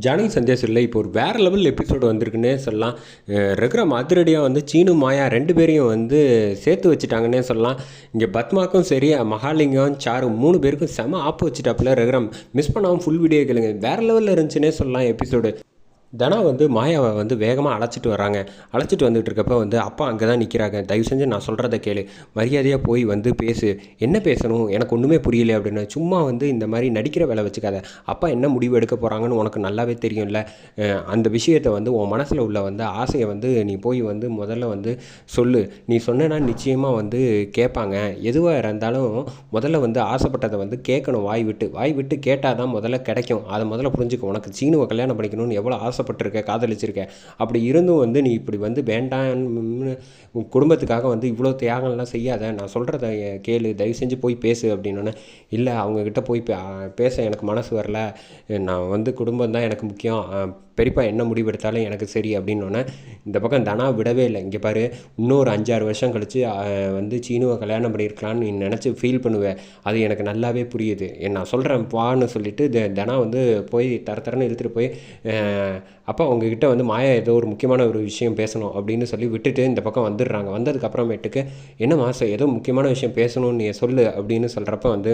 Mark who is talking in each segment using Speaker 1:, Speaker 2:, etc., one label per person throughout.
Speaker 1: ஜானகி இல்லை இப்போ ஒரு வேறு லெவல் எபிசோடு வந்திருக்குன்னே சொல்லலாம். அஹ் அதிரடியாக வந்து சீனு மாயா ரெண்டு பேரையும் வந்து சேர்த்து வச்சுட்டாங்கன்னே சொல்லலாம். இங்கே பத்மாக்கும் சரி மகாலிங்கம் சாரு மூணு பேருக்கும் செம ஆப்பு வச்சுட்டாப்புல ரகுராம். மிஸ் பண்ணாமல் ஃபுல் வீடியோ கேளுங்க. வேறு லெவலில் இருந்துச்சுன்னே சொல்லலாம் எபிசோடு தனா வந்து மாயாவை வந்து வேகமாக அழைச்சிட்டு வராங்க அழைச்சிட்டு வந்துட்டு இருக்கப்ப வந்து அப்பா அங்கே தான் நிற்கிறாங்க தயவு செஞ்சு நான் சொல்கிறத கேளு. மரியாதையாக போய் வந்து பேசு. என்ன பேசணும்? எனக்கு ஒன்றுமே புரியல அப்படின்னு. சும்மா வந்து இந்த மாதிரி நடிக்கிற வேலை வச்சுக்காத. அப்பா என்ன முடிவு எடுக்க போகிறாங்கன்னு உனக்கு நல்லாவே தெரியும்ல. அந்த விஷயத்தை வந்து உன் மனசில் உள்ள வந்து ஆசையை வந்து நீ போய் வந்து முதல்ல வந்து சொல்லு. நீ சொன்னேன்னா நிச்சயமாக வந்து கேட்பாங்க. எதுவாக இருந்தாலும் முதல்ல வந்து ஆசைப்பட்டதை வந்து கேட்கணும் வாய் விட்டு. வாய் விட்டு கேட்டால் தான் முதல்ல கிடைக்கும். அதை முதல்ல புரிஞ்சுக்க. உனக்கு சீனுவை கல்யாணம் பண்ணிக்கணும்னு எவ்வளோ ஆசை ஆசைப்பட்டிருக்க காதலிச்சிருக்க. அப்படி இருந்தும் வந்து நீ இப்படி வந்து வேண்டாம்னு உன் குடும்பத்துக்காக வந்து இவ்வளோ தியாகம்லாம் செய்யாத நான் சொல்கிறத கேளு தயவு செஞ்சு போய் பேசு அப்படின்னோடனே இல்லை அவங்கக்கிட்ட போய் பேச எனக்கு மனசு வரல. நான் வந்து குடும்பம் தான் எனக்கு முக்கியம். பெரியப்பா என்ன முடிவெடுத்தாலும் எனக்கு சரி அப்படின்னோடனே இந்த பக்கம் தனா விடவே இல்லை. இங்கே பாரு இன்னொரு அஞ்சாறு வருஷம் கழித்து வந்து சீனுவை கல்யாணம் பண்ணியிருக்கலான்னு நீ நினச்சி ஃபீல் பண்ணுவேன் அது எனக்கு நல்லாவே புரியுது. நான் சொல்கிறேன் வான்னு சொல்லிட்டு த- தனா வந்து போய் தர தரன்னு இழுத்துட்டு போய் அப்போ அவங்கக்கிட்ட வந்து மாயா ஏதோ ஒரு முக்கியமான ஒரு விஷயம் பேசணும் அப்படின்னு சொல்லி விட்டுட்டு இந்த பக்கம் வந்துடுறாங்க. வந்ததுக்கப்புறமேட்டுக்கு என்ன மாசம் ஏதோ முக்கியமான விஷயம் பேசணும்னு நீ சொல்லு அப்படின்னு சொல்கிறப்ப வந்து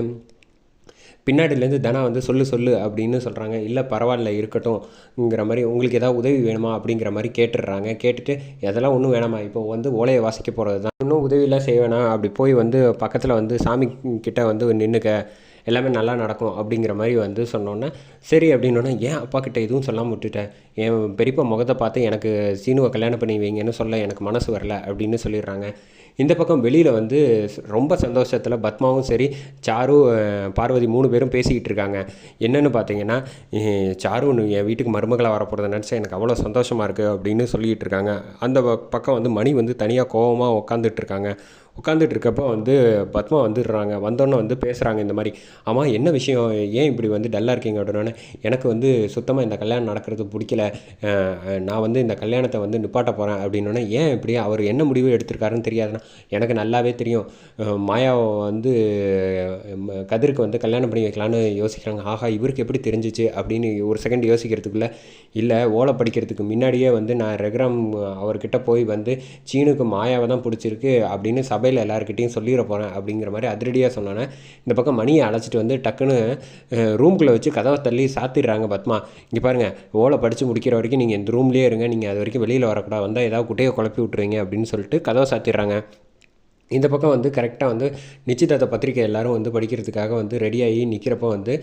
Speaker 1: பின்னாடிலேருந்து தனா வந்து சொல்லு சொல்லு அப்படின்னு சொல்கிறாங்க இல்லை பரவாயில்ல இருக்கட்டும்ங்கிற மாதிரி உங்களுக்கு ஏதாவது உதவி வேணுமா? அப்படிங்கிற மாதிரி கேட்டுடுறாங்க. கேட்டுட்டு அதெல்லாம் ஒன்றும் வேணாமா இப்போ வந்து ஓலையை வாசிக்க போகிறது தான் இன்னும் உதவியெல்லாம் செய்ய வேணாம். அப்படி போய் வந்து பக்கத்தில் வந்து சாமி கிட்டே வந்து நின்றுக்க எல்லாமே நல்லா நடக்கும் அப்படிங்கிற மாதிரி வந்து சொன்னோன்னே சரி அப்படின்னோடனே ஏன் அப்பா கிட்ட எதுவும் சொல்லாமல் விட்டுட்டேன் என் பெரியப்பா முகத்தை பார்த்து எனக்கு சீனுவை கல்யாணம் பண்ணி வைங்கன்னு சொல்ல எனக்கு மனசு வரல அப்படின்னு சொல்லிடுறாங்க. இந்த பக்கம் வெளியில் வந்து ரொம்ப சந்தோஷத்தில் பத்மாவும் சரி சாரு பார்வதி மூணு பேரும் பேசிக்கிட்டு இருக்காங்க. என்னென்னு பார்த்தீங்கன்னா சாரு என் வீட்டுக்கு மருமகளாக வரப்போகிறத நினச்சா எனக்கு அவ்வளோ சந்தோஷமாக இருக்குது அப்படின்னு சொல்லிக்கிட்டு இருக்காங்க. அந்த பக்கம் வந்து மணி வந்து தனியாக கோவமாக உட்காந்துட்டு இருக்காங்க. உட்காந்துட்டு இருக்கப்போ வந்து பத்மா வந்துடுறாங்க. வந்தோன்னே வந்து பேசுகிறாங்க இந்த மாதிரி ஆமாம் என்ன விஷயம்? ஏன் இப்படி வந்து டல்லாக இருக்கீங்க? அப்படின்னோடனே எனக்கு வந்து சுத்தமாக இந்த கல்யாணம் நடக்கிறது பிடிக்கல. நான் வந்து இந்த கல்யாணத்தை வந்து நிப்பாட்ட போகிறேன் அப்படின்னோடனே ஏன் இப்படி? அவர் என்ன முடிவு எடுத்திருக்காருன்னு தெரியாதுன்னா எனக்கு நல்லாவே தெரியும். மாயாவை வந்து கதிருக்கு வந்து கல்யாணம் பண்ணி வைக்கலான்னு யோசிக்கிறாங்க. ஆஹா இவருக்கு எப்படி தெரிஞ்சிச்சு அப்படின்னு ஒரு செகண்ட் யோசிக்கிறதுக்குள்ள இல்லை ஓலை படிக்கிறதுக்கு முன்னாடியே வந்து நான் ரெகுராம் அவர்கிட்ட போய் வந்து சீனுக்கு மாயாவை தான் பிடிச்சிருக்கு அப்படின்னு சபையில் எல்லாருக்கிட்டையும் சொல்லிட போகிறேன் அப்படிங்கிற மாதிரி அதிரடியாக சொன்னோன்னே இந்த பக்கம் மணியை அழைச்சிட்டு வந்து டக்குன்னு ரூம்குள்ளே வச்சு கதவை தள்ளி சாத்திடுறாங்க பத்மா. இங்கே பாருங்கள் ஓலை படித்து முடிக்கிற வரைக்கும் நீங்கள் இந்த ரூம்லேயே இருங்க. நீங்கள் அது வரைக்கும் வெளியில் வரக்கூடாது. வந்தால் ஏதாவது குட்டையை குழப்பி விட்ருவீங்க அப்படின்னு சொல்லிட்டு கதவை சாத்திடுறாங்க. இந்த பக்கம் வந்து கரெக்டாக வந்து நிச்சயதார்த்த பத்திரிக்கை எல்லாரும் வந்து படிக்கிறதுக்காக வந்து ரெடியாகி நிற்கிறப்ப வந்து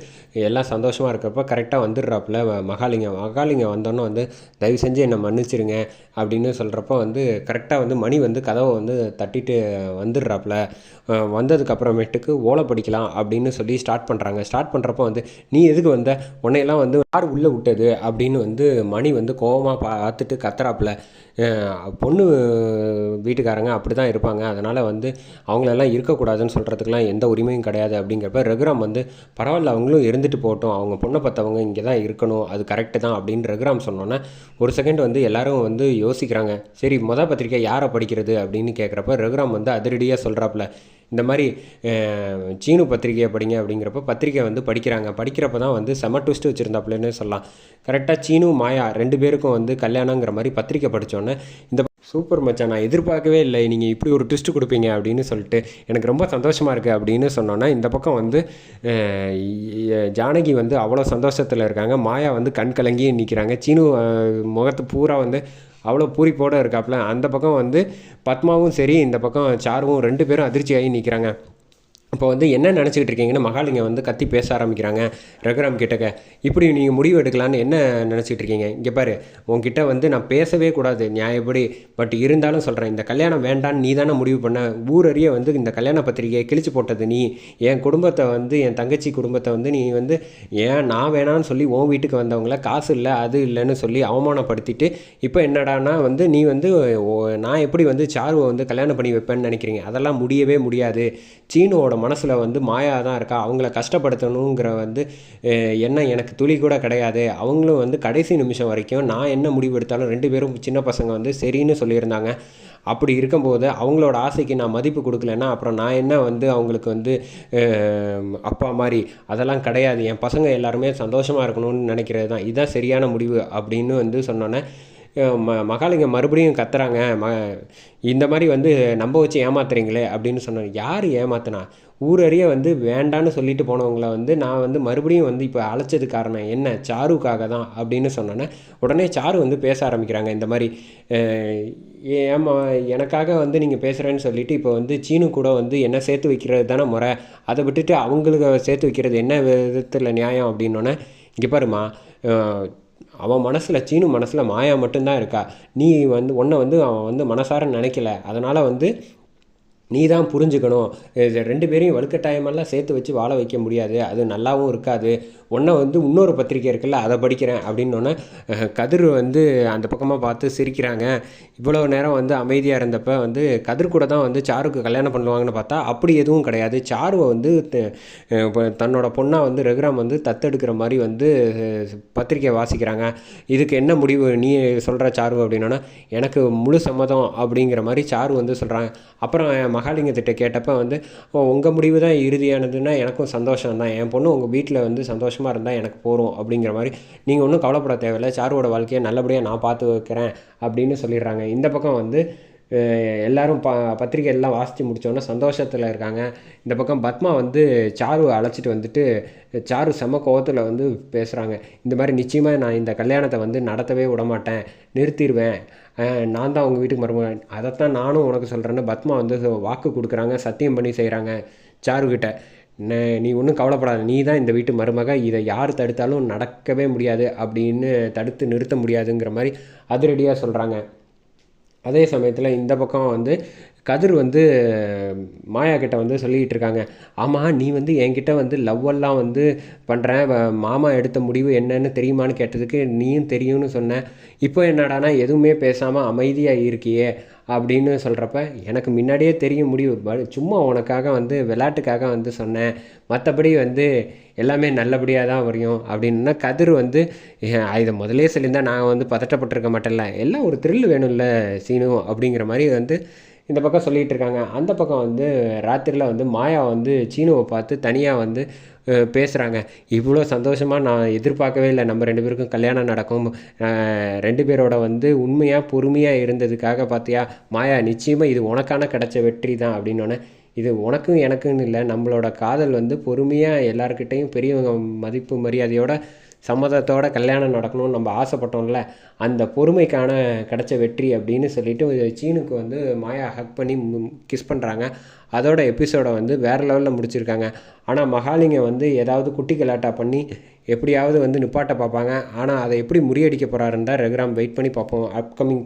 Speaker 1: எல்லாம் சந்தோஷமாக இருக்கிறப்ப கரெக்டாக வந்துடுறாப்புல மகாலிங்கம். மகாலிங்கம் வந்தோன்னே வந்து தயவு செஞ்சு என்னை மன்னிச்சிருங்க அப்படின்னு சொல்கிறப்ப வந்து கரெக்டாக வந்து மணி வந்து கதவை வந்து தட்டிட்டு வந்துடுறாப்புல. வந்ததுக்கப்புறமேட்டுக்கு ஓலை படிக்கலாம் அப்படின்னு சொல்லி ஸ்டார்ட் பண்ணுறாங்க ஸ்டார்ட் பண்ணுறப்ப வந்து நீ எதுக்கு வந்த? உன்னையெல்லாம் வந்து யார் உள்ளே விட்டது? அப்படின்னு வந்து மணி வந்து கோவமாக பார்த்துட்டு கத்துறாப்புல. பொண்ணு வீட்டுக்காரங்க அப்படி தான் இருப்பாங்க. அதனால் வந்து அவங்களெல்லாம் இருக்கக்கூடாதுன்னு சொல்கிறதுக்கெலாம் எந்த உரிமையும் கிடையாது அப்படிங்கிறப்ப ரகுராம் வந்து பரவாயில்ல அவங்களும் இருந்துட்டு போட்டோம் அவங்க பொண்ணை பார்த்தவங்க இங்கே தான் இருக்கணும் அது கரெக்டு தான் அப்படின்னு ரகுராம் சொன்னோன்னே ஒரு செகண்ட் வந்து எல்லாரும் வந்து யோசிக்கிறாங்க. சரி மொதல் பத்திரிக்கை யாரை படிக்கிறது அப்படின்னு கேட்குறப்ப ரகுராம் வந்து அதிரடியாக சொல்கிறாப்புல இந்த மாதிரி சீனு பத்திரிகையை படிங்க அப்படிங்கிறப்ப பத்திரிக்கை வந்து படிக்கிறாங்க. படிக்கிறப்ப தான் வந்து செம ட்விஸ்ட் வச்சுருந்தாப்புலன்னு சொல்லலாம். கரெக்டாக சீனு மாயா ரெண்டு பேருக்கும் வந்து கல்யாணங்கிற மாதிரி பத்திரிக்கை படித்தோன்னே இந்த சூப்பர் மச்சான். நான் எதிர்பார்க்கவே இல்லை. நீங்கள் இப்படி ஒரு ட்விஸ்ட் கொடுப்பீங்க அப்படின்னு சொல்லிட்டு எனக்கு ரொம்ப சந்தோஷமாக இருக்குது அப்படின்னு சொன்னோன்னா இந்த பக்கம் வந்து ஜானகி வந்து அவ்வளோ சந்தோஷத்தில் இருக்காங்க. மாயா வந்து கண் கலங்கி நிற்கிறாங்க சீனு முகத்து பூரா வந்து அவ்வளோ பூரிப்போடு இருக்காப்புல. அந்த பக்கம் வந்து பத்மாவும் சரி இந்த பக்கம் சாருவும் ரெண்டு பேரும் அதிர்ச்சியாகி நிற்கிறாங்க இப்போ வந்து என்ன நினச்சிக்கிட்டு இருக்கீங்கன்னு மகாலிங்க வந்து கத்தி பேச ஆரம்பிக்கிறாங்க. ரகுராம் கிட்டக்க இப்படி நீங்கள் முடிவு எடுக்கலான்னு என்ன நினச்சிக்கிட்டு இருக்கீங்க? இங்கே பாரு உங்ககிட்ட வந்து நான் பேசவே கூடாது. நியாயப்படி பட் இருந்தாலும் சொல்கிறேன் இந்த கல்யாணம் வேண்டான்னு நீ தானே முடிவு பண்ண? ஊரறிய வந்து இந்த கல்யாண பத்திரிகையை கிழிச்சு போட்டது நீ. என் குடும்பத்தை வந்து என் தங்கச்சி குடும்பத்தை வந்து நீ வந்து ஏன் நான் வேணான்னு சொல்லி உன் வீட்டுக்கு வந்தவங்கள காசு இல்லை அது இல்லைன்னு சொல்லி அவமானப்படுத்திட்டு இப்போ என்னடான்னா வந்து நீ வந்து நான் எப்படி வந்து சாருவை வந்து கல்யாணம் பண்ணி வைப்பேன்னு நினைக்கிறீங்க? அதெல்லாம் முடியவே முடியாது. சீனுவோட மனசில் வந்து மாயா தான் இருக்கா? அவங்கள கஷ்டப்படுத்தணுங்கிற வந்து எண்ணம் எனக்கு துளி கூட கிடையாது. அவங்களும் வந்து கடைசி நிமிஷம் வரைக்கும் நான் என்ன முடிவு எடுத்தாலும் ரெண்டு பேரும் சின்ன பசங்க வந்து சரின்னு சொல்லியிருந்தாங்க. அப்படி இருக்கும்போது அவங்களோட ஆசைக்கு நான் மதிப்பு கொடுக்கலன்னா அப்புறம் நான் என்ன வந்து அவங்களுக்கு வந்து அப்பா மாதிரி அதெல்லாம் கிடையாது. என் பசங்க எல்லாருமே சந்தோஷமாக இருக்கணும்னு நினைக்கிறது தான். இதுதான் சரியான முடிவு அப்படின்னு வந்து சொன்னோன்னே ம மகாலிங்க மறுபடியும் கத்துறாங்க. ம இந்த மாதிரி வந்து நம்ப வச்சு ஏமாத்துறீங்களே அப்படின்னு சொன்னாங்க யார் ஏமாத்தினா? ஊரறிய வந்து வேண்டான்னு சொல்லிட்டு போனவங்களை வந்து நான் வந்து மறுபடியும் வந்து இப்போ அழைச்சது காரணம் என்ன? சாருக்காக தான் அப்படின்னு சொன்னோன்னே உடனே சாரு வந்து பேச ஆரம்பிக்கிறாங்க இந்த மாதிரி ஏமா எனக்காக வந்து நீங்கள் பேசுகிறேன்னு சொல்லிட்டு இப்போ வந்து சீனு கூட வந்து என்ன சேர்த்து வைக்கிறது தானே முறை? அதை விட்டுட்டு அவங்களுக்கு சேர்த்து வைக்கிறது என்ன விதத்தில் நியாயம்? அப்படின்னோடனே இங்கே பாருமா அவன் மனசில் சீனு மனசில் மாயா மட்டும்தான் இருக்கா? நீ வந்து உன்னை வந்து அவன் வந்து மனசார நினைக்கல. அதனால் வந்து நீ தான் புரிஞ்சுக்கணும். இது ரெண்டு பேரையும் வலுக்கட்டாயமெல்லாம் சேர்த்து வச்சு வாழ வைக்க முடியாது. அது நல்லாவும் இருக்காது. ஒன்றை வந்து இன்னொரு பத்திரிக்கை இருக்குல்ல அதை படிக்கிறேன் அப்படின்னோடனே கதிர் வந்து அந்த பக்கமாக பார்த்து சிரிக்கிறாங்க. இவ்வளோ நேரம் வந்து அமைதியாக இருந்தப்போ வந்து கதிர் கூட தான் வந்து சாருக்கு கல்யாணம் பண்ணுவாங்கன்னு பார்த்தா அப்படி எதுவும் கிடையாது. சாருவை வந்து தன்னோட பொண்ணாக வந்து ரகுராம் வந்து தத்தெடுக்கிற மாதிரி வந்து பத்திரிக்கை வாசிக்கிறாங்க. இதுக்கு என்ன முடிவு? நீ சொல்கிற சாரு அப்படின்னா எனக்கு முழு சம்மதம் அப்படிங்கிற மாதிரி சாரு வந்து சொல்கிறாங்க அப்புறம் மகாலிங்கத்திட்ட கேட்டப்போ வந்து உங்கள் முடிவு தான் இறுதியானதுன்னா எனக்கும் சந்தோஷம் தான். என் பொண்ணு உங்கள் வீட்டில் வந்து சந்தோஷமாக இருந்தால் எனக்கு போகிறோம் அப்படிங்கிற மாதிரி. நீங்கள் ஒன்றும் கவலைப்பட தேவையில்லை. சாருவோட வாழ்க்கையை நல்லபடியாக நான் பார்த்து வைக்கிறேன் அப்படின்னு சொல்லிடுறாங்க. இந்த பக்கம் வந்து எல்லோரும் ப பத்திரிக்கை எல்லாம் வாசித்து முடித்தோன்னே சந்தோஷத்தில் இருக்காங்க. இந்த பக்கம் பத்மா வந்து சாருவை அழைச்சிட்டு வந்துட்டு சாரு செம கோவத்தில் வந்து பேசுகிறாங்க இந்த மாதிரி நிச்சயமாக நான் இந்த கல்யாணத்தை வந்து நடத்தவே விடமாட்டேன். நிறுத்திடுவேன் நான் தான் உங்கள் வீட்டுக்கு மருமகன். அதைத்தான் நானும் உனக்கு சொல்கிறேன்னு பத்மா வந்து வாக்கு கொடுக்குறாங்க. சத்தியம் பண்ணி செய்கிறாங்க சாருக்கிட்ட நீ ஒன்றும் கவலைப்படாத. நீ தான் இந்த வீட்டு மருமக. இதை யார் தடுத்தாலும் நடக்கவே முடியாது அப்படின்னு தடுத்து நிறுத்த முடியாதுங்கிற மாதிரி அதிரடியாக சொல்கிறாங்க அதே சமயத்தில் இந்த பக்கம் வந்து கதிர் வந்து மாயா கிட்ட வந்து சொல்லிக்கிட்டு இருக்காங்க. ஆமாம் நீ வந்து என்கிட்ட வந்து லவ்வெல்லாம் வந்து பண்ணுறேன் மாமா எடுத்த முடிவு என்னன்னு தெரியுமான்னு கேட்டதுக்கு நீயும் தெரியும்னு சொன்னேன் இப்போ என்னடானா எதுவுமே பேசாமல் அமைதியாக இருக்கியே அப்படின்னு சொல்கிறப்ப எனக்கு முன்னாடியே தெரியும் முடிவு. சும்மா உனக்காக வந்து விளையாட்டுக்காக வந்து சொன்னேன். மற்றபடி வந்து எல்லாமே நல்லபடியாக தான் வரையும் அப்படின்னா கதிர் வந்து இதை முதலே சொல்லியிருந்தால் நான் வந்து பதட்டப்பட்டிருக்க மாட்டேன்ல. எல்லாம் ஒரு த்ரில் வேணும்ல சீனு அப்படிங்கிற மாதிரி வந்து இந்த பக்கம் சொல்லிகிட்டு இருக்காங்க. அந்த பக்கம் வந்து ராத்திரியில் வந்து மாயா வந்து சீனுவை பார்த்து தனியாக வந்து பேசுகிறாங்க இவ்வளோ சந்தோஷமாக நான் எதிர்பார்க்கவே இல்லை. நம்ம ரெண்டு பேருக்கும் கல்யாணம் நடக்கும். ரெண்டு பேரோட வந்து உண்மையாக பொறுமையாக இருந்ததுக்காக பார்த்தியா மாயா நிச்சயமாக இது உனக்கான கிடச்ச வெற்றி தான் அப்படின்னோடனே இது உனக்கும் எனக்குன்னு இல்லை. நம்மளோட காதல் வந்து பொறுமையாக எல்லாருக்கிட்டேயும் பெரியவங்க மதிப்பு மரியாதையோட சம்மதத்தோட கல்யாணம் நடக்கணும்னு நம்ம ஆசைப்பட்டோம்ல அந்த பொறுமைக்கான கிடைச்ச வெற்றி அப்படின்னு சொல்லிட்டு சீனுக்கு வந்து மாயா ஹக் பண்ணி கிஸ் பண்ணுறாங்க அதோட எபிசோடை வந்து வேறு லெவலில் முடிச்சிருக்காங்க. ஆனால் மகாலிங்க வந்து ஏதாவது குட்டி கலாட்டா பண்ணி எப்படியாவது வந்து நிப்பாட்ட பார்ப்பாங்க. ஆனால் அதை எப்படி முறியடிக்க போகிறாருன்னு தான் ரகுராம் வெயிட் பண்ணி பார்ப்போம். அப்கமிங்